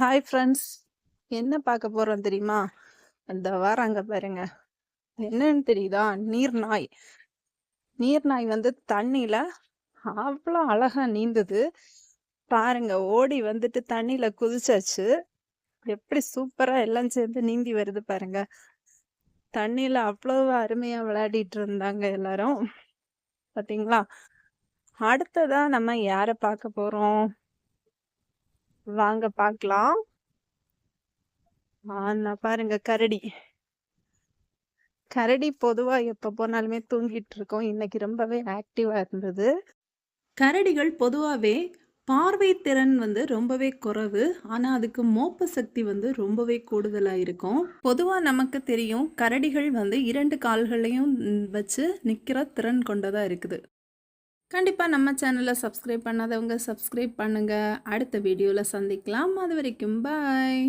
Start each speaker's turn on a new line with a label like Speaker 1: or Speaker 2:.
Speaker 1: Hi friends என்ன பார்க்க போகிறோம் தெரியுமா? இந்த வராங்க பாருங்க. என்னன்னு தெரியுதா? நீர்நாய். நீர்நாய் வந்து தண்ணியில் அவ்வளோ அழகாக நீந்துது. பாருங்க ஓடி வந்துட்டு தண்ணியில் குதிச்சாச்சு. எப்படி சூப்பராக எல்லாம் சேர்ந்து நீந்தி வருது பாருங்க. தண்ணியில் அவ்வளோ அருமையாக விளையாடிட்டு இருந்தாங்க எல்லாரும். பார்த்தீங்களா? அடுத்ததான் நம்ம யாரை பார்க்க போகிறோம் வாங்க பார்க்கலாம். ஆ நான் பாருங்க கரடி. கரடி பொதுவா எப்ப போனாலுமே தூங்கிட்டு இருக்கோம் இன்னைக்கு ரொம்பவே ஆக்டிவா இருந்தது.
Speaker 2: கரடிகள் பொதுவாகவே பார்வை திறன் வந்து ரொம்பவே குறைவு. ஆனால் அதுக்கு மோப்ப சக்தி வந்து ரொம்பவே கூடுதலாக இருக்கும். பொதுவாக நமக்கு தெரியும் கரடிகள் வந்து இரண்டு கால்களையும் வச்சு நிற்கிற திறன் கொண்டதாக இருக்குது. கண்டிப்பாக நம்ம சேனலை சப்ஸ்கிரைப் பண்ணாதவங்க சப்ஸ்கிரைப் பண்ணுங்கள் அடுத்த வீடியோவில் சந்திக்கலாம். அதுவரைக்கும் பாய்.